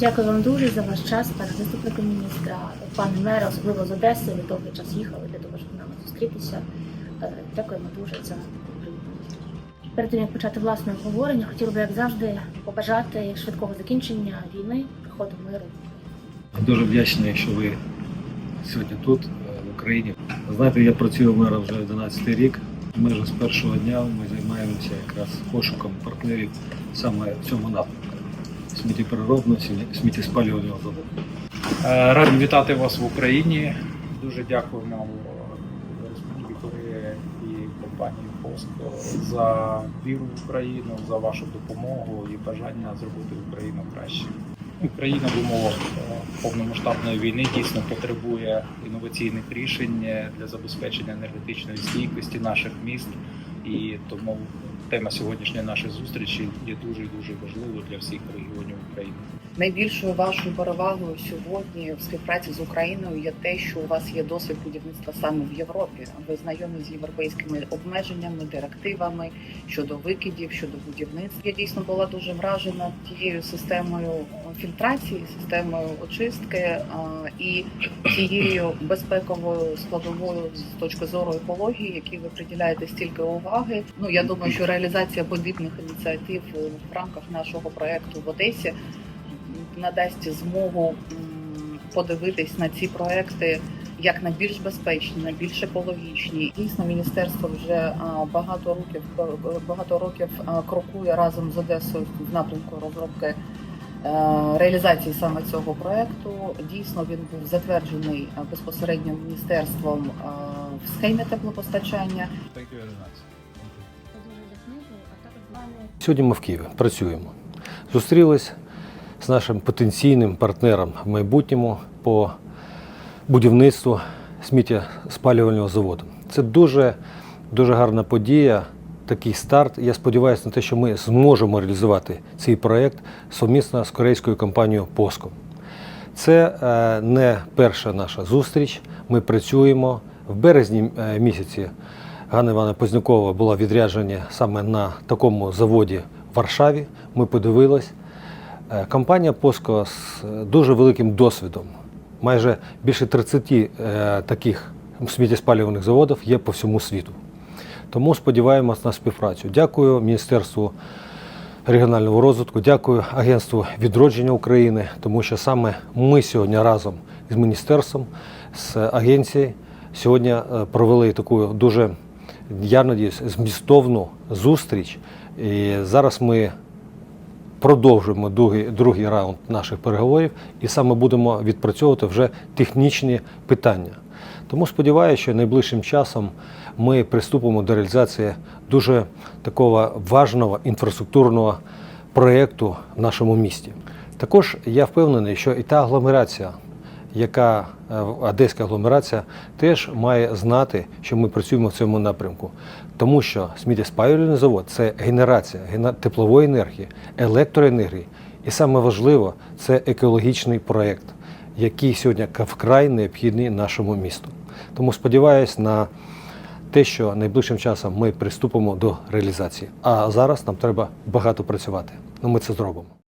Дякую вам дуже за ваш час, пане заступнику міністра, пане мера, особливо з Одеси. Ви довгий час їхали для того, щоб з нами зустрітися. Е, Дякуємо дуже за. Перед тим як почати власне обговорення, хотіла би, як завжди, побажати швидкого закінчення війни, приходу миру. Дуже вдячний, що ви сьогодні тут, е, в Україні. Знаєте, я працюю мером вже 11 рік. Майже з першого дня ми займаємося якраз пошуком партнерів саме в цьому напрямку. Сміттєпереробного, сміттє- сміттєспалювального заводу. Е, Раді вітати вас в Україні. Дуже дякуємо Республіки і компанії Поско за віру в Україну, за вашу допомогу і бажання зробити Україну краще. Україна в умовах е, повномасштабної війни дійсно потребує інноваційних рішень для забезпечення енергетичної стійкості наших міст, і тому тема сьогоднішньої нашої зустрічі є дуже дуже важливою для всіх регіонів України. Найбільшою вашою перевагою сьогодні в співпраці з Україною є те, що у вас є досвід будівництва саме в Європі. Ви знайомі з європейськими обмеженнями, директивами щодо викидів, щодо будівництва. Я дійсно була дуже вражена тією системою фільтрації, системою очистки і тією безпековою складовою з точки зору екології, які ви приділяєте стільки уваги. Ну я думаю, що реалізація подібних ініціатив е, в рамках нашого проекту в Одесі надасть змогу подивитись на ці проекти як на більш безпечні, на більш екологічні. Дійсно, міністерство вже багато років багато років крокує разом з Одесою в напрямку розробки. е, Реалізації саме цього проекту дійсно він був затверджений безпосередньо міністерством в схемі теплопостачання. Сьогодні ми в Києві працюємо. Зустрілись з нашим потенційним партнером в майбутньому по будівництву сміттєспалювального заводу. Це дуже, дуже гарна подія, такий старт. Я сподіваюся на те, що ми зможемо реалізувати цей проєкт сумісно з корейською компанією POSCO. Це е, не перша наша зустріч. Ми працюємо в березні е, місяці. Ганна Івановна Познякова була відрядження саме на такому заводі в Варшаві. Ми подивились. Е, Компанія POSCO з е, дуже великим досвідом. Майже більше 30 е, таких сміттєспалюваних заводів є по всьому світу. Тому сподіваємось на співпрацю. Дякую Міністерству регіонального розвитку, дякую Агентству відродження України, тому що саме ми сьогодні разом з міністерством, з агенцією сьогодні провели таку дуже, я надіюсь, змістовну зустріч. І зараз ми продовжуємо другий, другий раунд наших переговорів і саме будемо відпрацьовувати вже технічні питання. Тому сподіваюся, що найближчим часом ми приступимо до реалізації дуже такого важного інфраструктурного проєкту в нашому місті. Також я впевнений, що і та агломерація, яка е, одеська агломерація, теж має знати, що ми працюємо в цьому напрямку. Тому що сміттєспалювальний завод це генерація теплової енергії, електроенергії. І саме важливо, це екологічний проєкт, який сьогодні вкрай необхідний нашому місту. Тому сподіваюся на те, що найближчим часом ми приступимо до реалізації. А зараз нам треба багато працювати. Ну ми це зробимо.